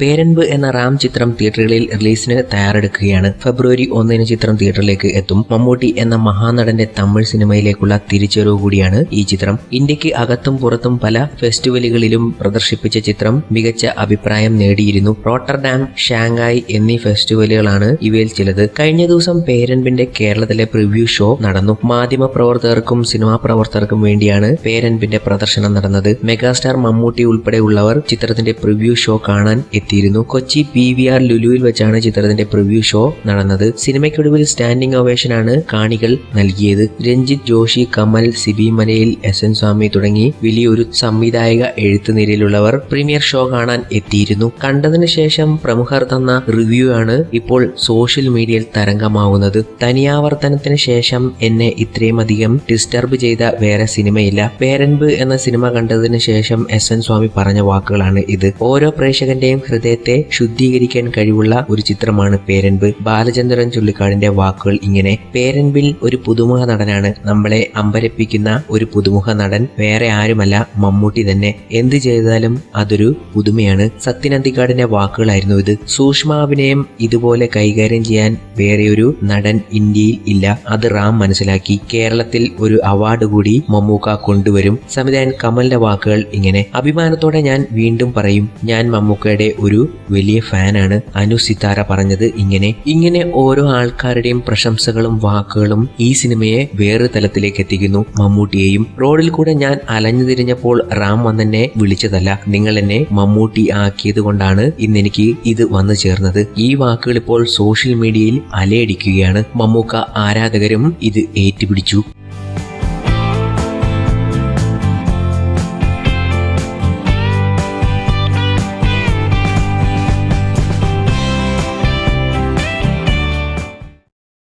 പേരൻപ് എന്ന റാം ചിത്രം തിയേറ്ററുകളിൽ റിലീസിന് തയ്യാറെടുക്കുകയാണ്. ഫെബ്രുവരി ഒന്നിന് ചിത്രം തിയേറ്ററിലേക്ക് എത്തും. മമ്മൂട്ടി എന്ന മഹാനടന്റെ തമിഴ് സിനിമയിലേക്കുള്ള തിരിച്ചുവരവ് കൂടിയാണ് ഈ ചിത്രം. ഇന്ത്യയ്ക്ക് അകത്തും പുറത്തും പല ഫെസ്റ്റിവലുകളിലും പ്രദർശിപ്പിച്ച ചിത്രം മികച്ച അഭിപ്രായം നേടിയിരുന്നു. റോട്ടർഡാം ഷാങ്ഹായ് എന്നീ ഫെസ്റ്റിവലുകളാണ് ഇവയിൽ ചിലത്. കഴിഞ്ഞ ദിവസം പേരൻപിന്റെ കേരളത്തിലെ പ്രിവ്യൂ ഷോ നടന്നു. മാധ്യമ പ്രവർത്തകർക്കും സിനിമാ പ്രവർത്തകർക്കും വേണ്ടിയാണ് പേരൻപിന്റെ പ്രദർശനം നടന്നത്. മെഗാസ്റ്റാർ മമ്മൂട്ടി ഉൾപ്പെടെയുള്ളവർ ചിത്രത്തിന്റെ പ്രിവ്യൂ ഷോ കാണാൻ എത്തിയിരുന്നു. കൊച്ചി പി വി ആർ ലുലുവിൽ വെച്ചാണ് ചിത്രത്തിന്റെ പ്രിവ്യൂ ഷോ നടന്നത്. സിനിമയ്ക്കൊടുവിൽ സ്റ്റാൻഡിംഗ് ഓവേഷനാണ് കാണികൾ നൽകിയത്. രഞ്ജിത്ത് ജോഷി കമൽ സിബി മലയിൽ എസ് എൻ സ്വാമി തുടങ്ങി വലിയൊരു സംവിധായക എഴുത്തുനിരയിലുള്ളവർ പ്രീമിയർ ഷോ കാണാൻ എത്തിയിരുന്നു. കണ്ടതിന് ശേഷം പ്രമുഖർ തന്ന റിവ്യൂ ആണ് ഇപ്പോൾ സോഷ്യൽ മീഡിയയിൽ തരംഗമാവുന്നത്. തനിയാവർത്തനത്തിന് ശേഷം എന്നെ ഇത്രയും അധികം ഡിസ്റ്റർബ് ചെയ്ത വേറെ സിനിമയില്ല. പേരൻപ് എന്ന സിനിമ കണ്ടതിന് ശേഷം എസ് എൻ സ്വാമി പറഞ്ഞ വാക്കുകളാണ് ഇത്. ഓരോ പ്രേക്ഷകന്റെയും ഹൃദയത്തെ ശുദ്ധീകരിക്കാൻ കഴിവുള്ള ഒരു ചിത്രമാണ് പേരൻപ്. ബാലചന്ദ്രൻ ചുള്ളിക്കാടിന്റെ വാക്കുകൾ ഇങ്ങനെ പേരൻപിൽ ഒരു പുതുമുഖ നടനാണ്. നമ്മളെ അമ്പരപ്പിക്കുന്ന ഒരു പുതുമുഖ നടൻ വേറെ ആരുമല്ല. മമ്മൂട്ടി തന്നെ. എന്ത് ചെയ്താലും അതൊരു പുതുമയാണ്. സത്യനന്ദിക്കാടിന്റെ വാക്കുകളായിരുന്നു ഇത്. സൂക്ഷ്മാഭിനയം ഇതുപോലെ കൈകാര്യം ചെയ്യാൻ വേറെയൊരു നടൻ ഇന്ത്യയിൽ ഇല്ല. അത് റാം മനസ്സിലാക്കി. കേരളത്തിൽ ഒരു അവാർഡ് കൂടി മമ്മൂക്ക കൊണ്ടുവരും. സംവിധായകൻ കമലിന്റെ വാക്കുകൾ ഇങ്ങനെ അഭിമാനത്തോടെ ഞാൻ വീണ്ടും പറയും ഞാൻ മമ്മൂക്കയുടെ ഒരു വലിയ ഫാനാണ് അനു സിതാര പറഞ്ഞത്. ഇങ്ങനെ ഇങ്ങനെ ഓരോ ആൾക്കാരുടെയും പ്രശംസകളും വാക്കുകളും ഈ സിനിമയെ വേറെ തലത്തിലേക്ക് എത്തിക്കുന്നു. മമ്മൂട്ടിയെയും റോഡിൽ കൂടെ ഞാൻ അലഞ്ഞു തിരിഞ്ഞപ്പോൾ റാം വന്നെന്നെ വിളിച്ചതല്ല. നിങ്ങൾ എന്നെ മമ്മൂട്ടി ആക്കിയത് കൊണ്ടാണ് ഇന്ന് എനിക്ക് ഇത് വന്നു ചേർന്നത്. ഈ വാക്കുകൾ ഇപ്പോൾ സോഷ്യൽ മീഡിയയിൽ അലയടിക്കുകയാണ്. മമ്മൂക്ക ആരാധകരും ഇത് ഏറ്റുപിടിച്ചു.